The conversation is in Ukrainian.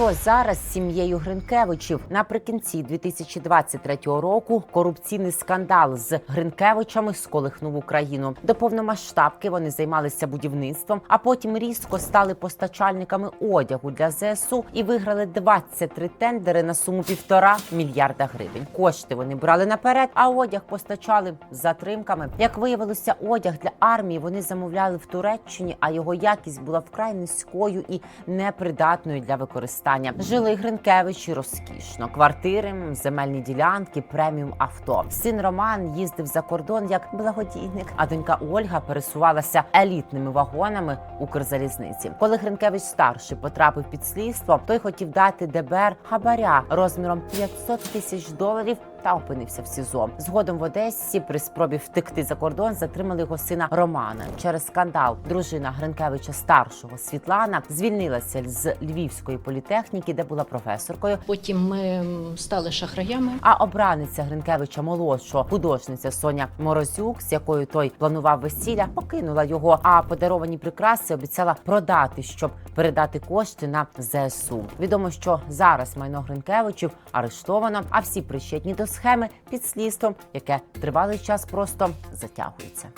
що зараз з сім'єю Гринкевичів наприкінці 2023 року корупційний скандал з Гринкевичами сколихнув Україну. До повномасштабки вони займалися будівництвом, а потім різко стали постачальниками одягу для ЗСУ і виграли 23 тендери на суму півтора мільярда гривень. Кошти вони брали наперед, а одяг постачали затримками. Як виявилося, одяг для армії вони замовляли в Туреччині, а його якість була вкрай низькою і непридатною для використання. Жили Гринкевичі розкішно, квартири, земельні ділянки, преміум авто. Син Роман їздив за кордон як благодійник, а донька Ольга пересувалася елітними вагонами Укрзалізниці. Коли Гринкевич старший потрапив під слідство, той хотів дати ДБР хабаря розміром 500 тисяч доларів. Та опинився в СІЗО. Згодом в Одесі при спробі втекти за кордон затримали його сина Романа. Через скандал дружина Гринкевича старшого Світлана звільнилася з Львівської політехніки, де була професоркою. Потім ми стали шахраями. А обраниця Гринкевича молодшого художниця Соня Морозюк, з якою той планував весілля, покинула його. А подаровані прикраси обіцяла продати, щоб передати кошти на ЗСУ. Відомо, що зараз майно Гринкевичів арештовано, а всі причетні до схеми під слідством, яке тривалий час просто затягується.